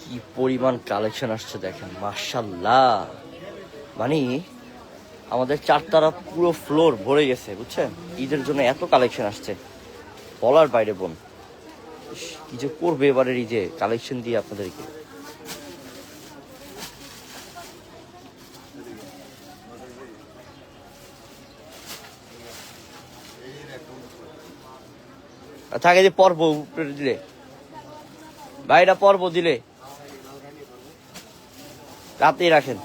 কি পরিমাণ কালেকশন আসছে দেখেন মার্শাল্লাহ মানে আমাদের চারতারা পুরো ফ্লোর ভরে গেছে, বুঝছেন? ঈদের জন্য এত কালেকশন আসছে। বলার বাইরে বোন কি যে করবে এবারের ঈদে কালেকশন দিয়ে আপনাদেরকে? থাকে যে পর্ব দিলে। ভাইটা পর্ব দিলে। রাতেই রাখেন।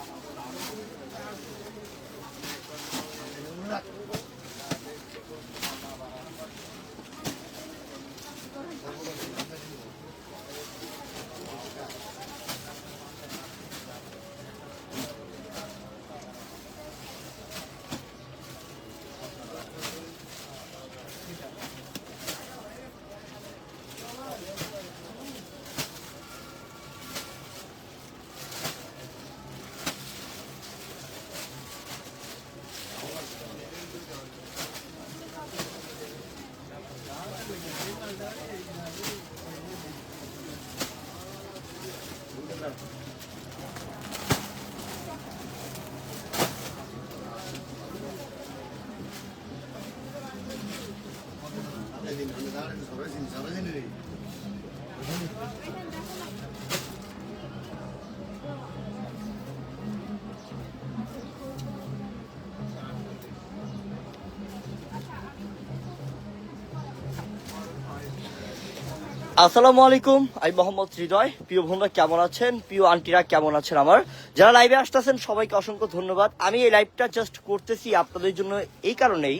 আসসালামু আলাইকুম, আমি মোহাম্মদ হৃদয়। প্রিয় বন্ধুরা, কেমন আছেন? প্রিয় আন্টিরা, কেমন আছেন আমার? যারা লাইভে আসতেছেন, সবাইকে অসংখ্য ধন্যবাদ। আমি এই লাইভটা জাস্ট করতেছি আপনাদের জন্য এই কারণেই।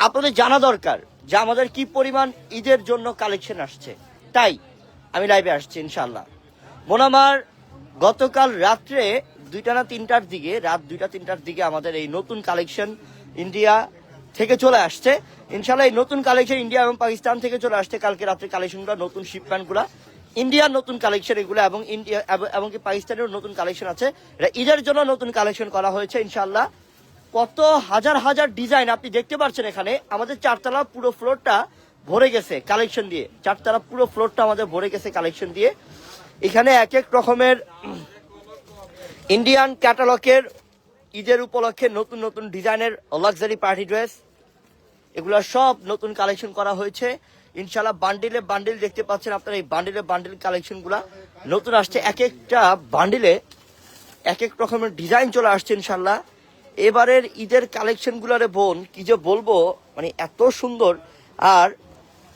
আপনাদের জানা দরকার যে আমাদের কি পরিমাণ ঈদের জন্য কালেকশন আসছে। তাই আমি লাইভে আসছি ইনশাল্লাহ বোন আমার, গতকাল রাত্রে দুইটা না তিনটার দিকে, রাত দুইটা তিনটার দিকে আমাদের এই নতুন কালেকশন ইন্ডিয়া থেকে চলে আসছে। ইনশাল্লাহ এই নতুন কালেকশন ইন্ডিয়া এবং পাকিস্তান থেকে চলে আসছে। কালকে রাত্রে কালেকশনগুলো নতুন শিপমেন্টগুলো ইন্ডিয়ার নতুন কালেকশন এগুলো এবং ইন্ডিয়া এবং- কি পাকিস্তানের নতুন কালেকশন আছে। এটা ঈদের জন্য নতুন কালেকশন করা হয়েছে ইনশাল্লাহ কত হাজার হাজার ডিজাইন আপনি দেখতে পাচ্ছেন এখানে। আমাদের চারতলা পুরো ফ্লোরটা ভরে গেছে কালেকশন দিয়ে। চারতলা পুরো ফ্লোরটা আমাদের ভরে গেছে কালেকশন দিয়ে। এখানে এক এক রকমের ইন্ডিয়ান ক্যাটালগের ঈদের উপলক্ষে নতুন নতুন ডিজাইনের লাক্সারি পার্টি ড্রেস এগুলো সব নতুন কালেকশন করা হয়েছে। ইনশাল্লাহ বান্ডিলে বান্ডিল দেখতে পাচ্ছেন আপনারা, এই বান্ডিলে বান্ডিল কালেকশনগুলো নতুন আসছে। এক একটা বান্ডিলে এক এক রকমের ডিজাইন চলে আসছে ইনশাল্লাহ এবারের ঈদের কালেকশনগুলোরে বোন, কি যে বলব মানে এত সুন্দর। আর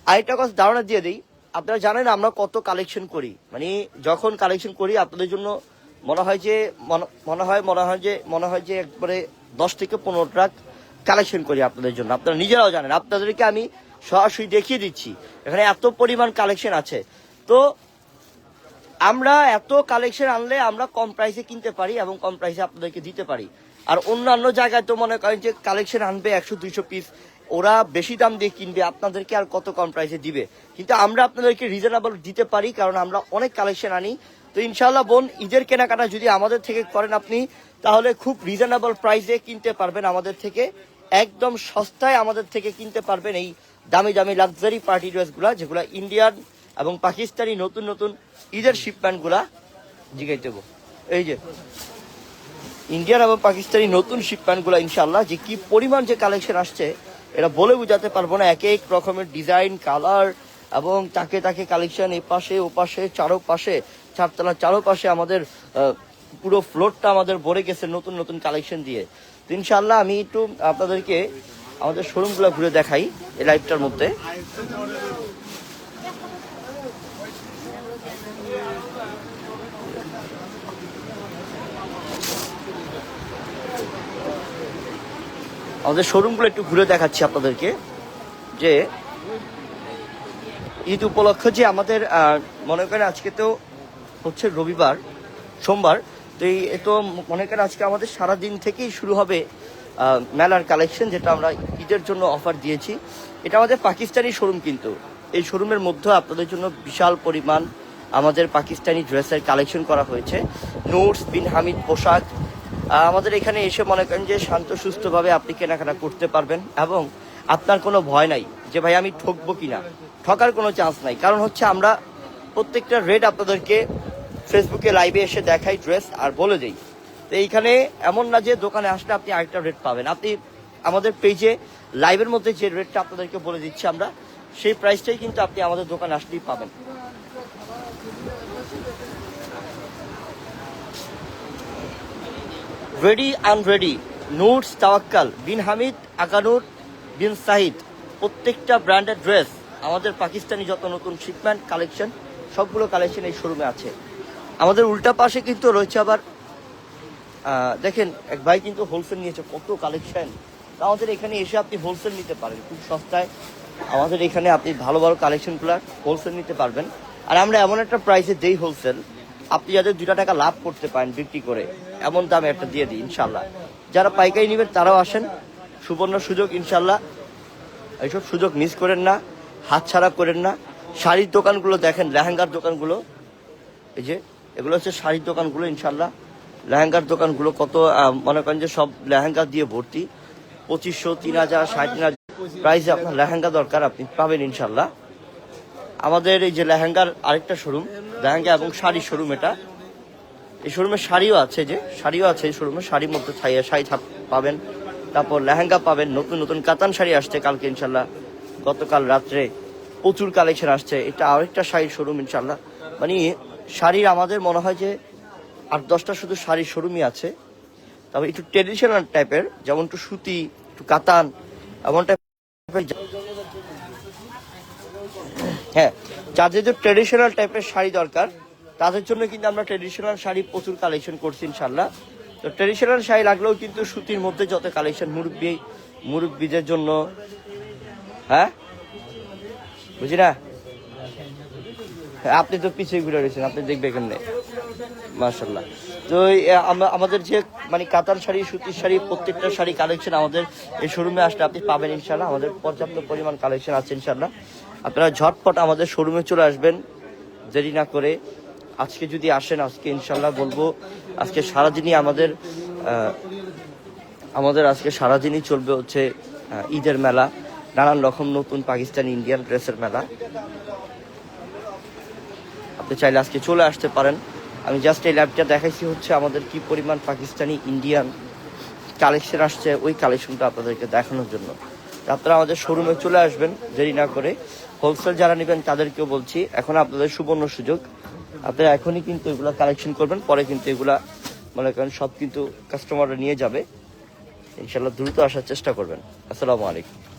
আরেকটা কথা ধারণা দিয়ে দিই, আপনারা জানেন আমরা কত কালেকশন করি। মানে যখন কালেকশন করি, আপনাদের জন্য মনে হয় যে, মনে- হয়, মনে হয় যে, মনে হয় যে একবারে দশ থেকে পনেরো ট্রাক কালেকশন করি আপনাদের জন্য। আপনারা নিজেরাও জানেন, আপনাদেরকে আমি সরাসরি দেখিয়ে দিচ্ছি। এখানে এত পরিমাণ কালেকশন আছে। তো আমরা এত কালেকশন আনলে আমরা কম প্রাইসে কিনতে পারি এবং কম প্রাইসে আপনাদেরকে দিতে পারি। আর অন্যান্য জায়গায় তো মনে করেন যে কালেকশন আনবে একশো, দুইশো পিস ওরা বেশি দাম দিয়ে কিনবে, আপনাদেরকে আর কত কম প্রাইসে দিবে? কিন্তু আমরা আপনাদেরকে রিজনেবল দিতে পারি, কারণ আমরা অনেক কালেকশন আনি। তো ইনশাল্লাহ বোন, ঈদের কেনাকাটা যদি আমাদের থেকে করেন আপনি, তাহলে খুব রিজনেবল প্রাইসে কিনতে পারবেন আমাদের থেকে। একদম সস্তায় আমাদের থেকে কিনতে পারবেন এই দামি দামি লাক্সারি পার্টি ড্রেসগুলা যেগুলো ইন্ডিয়ান এবং পাকিস্তানি নতুন নতুন ঈদের শিপমেন্টগুলা জিগাই দেবো এই যে ইন্ডিয়ান এবং পাকিস্তানি নতুন শিপমেন্টগুলো ইনশাল্লাহ যে কি পরিমাণ যে কালেকশন আসছে, এটা বলে বোঝাতে পারব না। এক এক রকমের ডিজাইন কালার এবং তাকে তাকে কালেকশন এ পাশে, ও পাশে চারো পাশে চারতলা চারো পাশে আমাদের পুরো ফ্লোরটা আমাদের ভরে গেছে নতুন নতুন কালেকশন দিয়ে। তো ইনশাল্লাহ আমি একটু আপনাদেরকে আমাদের শোরুমগুলো ঘুরে দেখাই এই লাইভটার মধ্যে। আমাদের শোরুমগুলো একটু ঘুরে দেখাচ্ছি আপনাদেরকে, যে ঈদ উপলক্ষে যে আমাদের মনে করেন আজকে তো হচ্ছে রবিবার, সোমবার, তো এই তো মনে করেন আজকে আমাদের সারা দিন থেকেই শুরু হবে মেলার কালেকশন যেটা আমরা ঈদের জন্য অফার দিয়েছি। এটা আমাদের পাকিস্তানি শোরুম কিন্তু। এই শোরুমের মধ্যে আপনাদের জন্য বিশাল পরিমাণ আমাদের পাকিস্তানি ড্রেসের কালেকশন করা হয়েছে। নোটস বিন হামিদ, পোশাক আমাদের এখানে এসে মনে করেন যে শান্ত, সুস্থভাবে আপনি কেনাকাটা করতে পারবেন এবং আপনার কোনো ভয় নাই যে ভাই আমি ঠকবো কিনা। ঠকার কোনো চান্স নাই। কারণ হচ্ছে আমরা প্রত্যেকটা রেট আপনাদেরকে ফেসবুকে লাইভে এসে দেখাই ড্রেস আর বলে দিই। তো এইখানে এমন না যে দোকানে আসলে আপনি আরেকটা রেট পাবেন। আপনি আমাদের পেজে লাইভের মধ্যে যে রেটটা আপনাদেরকে বলে দিচ্ছি আমরা, সেই প্রাইসটাই কিন্তু আপনি আমাদের দোকানে আসলেই পাবেন। রেডি আনরেডি নুটস তাওয়াক্কাল বিন হামিদ আকানুর বিন সাহিদ প্রত্যেকটা ব্র্যান্ডের ড্রেস আমাদের পাকিস্তানি যত নতুন শিপমেন্ট কালেকশন সবগুলো কালেকশন এই শোরুমে আছে। আমাদের উল্টা পাশে কিন্তু রয়েছে আবার দেখেন, এক ভাই কিন্তু হোলসেল নিয়েছে, কত কালেকশন আমাদের এখানে এসে আপনি হোলসেল নিতে পারেন, খুব সস্তায়। আমাদের এখানে আপনি ভালো ভালো কালেকশনগুলো হোলসেল নিতে পারবেন। আর আমরা এমন একটা প্রাইসে দেই হোলসেল আপনি যাতে দুটা টাকা লাভ করতে পারেন বিক্রি করে এমন দামে একটা দিয়ে দিই ইনশাল্লাহ যারা পাইকারি নেবেন, তারাও আসেন। সুবর্ণ সুযোগ ইনশাল্লাহ এইসব সুযোগ মিস করেন না, হাতছাড়া করেন না। শাড়ির দোকানগুলো দেখেন, লেহেঙ্গার দোকানগুলো। এই যে, এগুলো হচ্ছে শাড়ির দোকানগুলো ইনশাল্লাহ লেহেঙ্গার দোকানগুলো কত মনে করেন যে সব লেহেঙ্গা দিয়ে ভর্তি। পঁচিশশো, তিন হাজার সাড়ে তিন হাজার, প্রাইসে আপনার লেহেঙ্গা দরকার, আপনি পাবেন ইনশাল্লাহ আমাদের এই যে লেহেঙ্গার আরেকটা শোরুম, লেহেঙ্গা এবং শাড়ির শোরুম এটা। এই শোরুমে শাড়িও আছে যে, শাড়িও আছে এই শোরুমে, শাড়ির মধ্যে ছাইয়া শাড়ি পাবেন। তারপর লেহেঙ্গা পাবেন, নতুন নতুন কাতান শাড়ি আসছে কালকে ইনশাল্লাহ গতকাল রাত্রে প্রচুর কালেকশন আসছে, এটা আরেকটা শাড়ির শোরুম ইনশাল্লাহ মানে শাড়ির আমাদের মনে হয় যে আট দশটা শুধু শাড়ির শোরুমই আছে। তবে একটু ট্রেডিশনাল টাইপের যেমন একটু সুতি, একটু কাতান, এমন টাইপের হ্যাঁ যাদের যে ট্রেডিশনাল টাইপের শাড়ি দরকার তাদের জন্য কিন্তু আমরা ট্রেডিশনাল শাড়ি প্রচুর কালেকশন করছি ইনশাল্লাহ তো ট্রেডিশনাল শাড়ি লাগলেও কিন্তু সুতির মধ্যে যত কালেকশন মুরব্বী মুরব্বীদের জন্য হ্যাঁ? বুঝি না? হ্যাঁ, আপনি তো পিছিয়ে ঘুরে রয়েছেন আপনি দেখবে কেমনে মার্শাল্লাহ তো আমাদের যে মানে কাতান শাড়ি সুতির শাড়ি প্রত্যেকটা শাড়ি কালেকশন আমাদের এই শোরুমে আসলে আপনি পাবেন ইনশাল্লাহ আমাদের পর্যাপ্ত পরিমাণ কালেকশন আছে ইনশাল্লাহ আপনারা ঝটপট আমাদের শোরুমে চলে আসবেন। দেরি না করে আজকে যদি আসেন, আজকে ইনশাল্লাহ বলব, আজকে সারাদিনই আমাদের আমাদের আজকে সারাদিনই চলবে হচ্ছে ঈদের মেলা, নানান রকম নতুন পাকিস্তানি ইন্ডিয়ান ড্রেসের মেলা। আপনি চাইলে আজকে চলে আসতে পারেন। আমি জাস্ট এই ল্যাবটা দেখাইছি হচ্ছে আমাদের কি পরিমাণ পাকিস্তানি ইন্ডিয়ান কালেকশন আসছে, ওই কালেকশনটা আপনাদেরকে দেখানোর জন্য। আপনারা আমাদের শোরুমে চলে আসবেন, দেরি না করে। হোলসেল যারা নেবেন তাদেরকেও বলছি, এখন আপনাদের সুবর্ণ সুযোগ। আপনারা এখনই কিন্তু এগুলো কালেকশন করবেন, পরে কিন্তু এগুলা মনে করেন সব কিন্তু কাস্টমাররা নিয়ে যাবে। ইনশাল্লাহ দ্রুত আসার চেষ্টা করবেন। আসসালামু আলাইকুম।